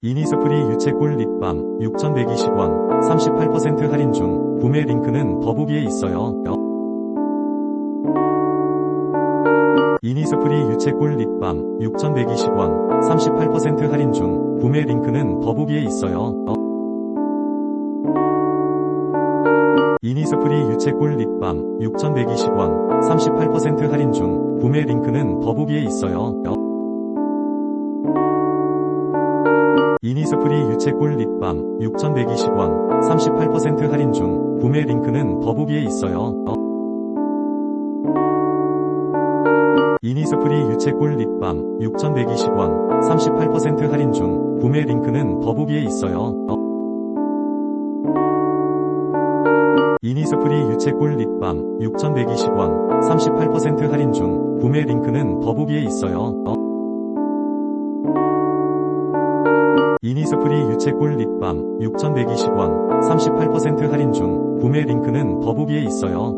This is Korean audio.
이니스프리 유채꿀 립밤 6,120원 38% 할인 중 구매 링크는 더보기에 있어요. 이니스프리 유채꿀 립밤 6,120원 38% 할인 중 구매 링크는 더보기에 있어요. 이니스프리 유채꿀 립밤 6,120원 38% 할인 중 구매 링크는 더보기에 있어요. 이니스프리 유채꿀 립밤 6,120원 38% 할인 중 구매 링크는 더보기에 있어요. 이니스프리 유채꿀 립밤 6,120원 38% 할인 중 구매 링크는 더보기에 있어요. 이니스프리 유채꿀 립밤 6,120원 38% 할인 중 구매 링크는 더보기에 있어요. 이니스프리 유채꿀 립밤 6,120원 38% 할인 중 구매 링크는 더보기에 있어요.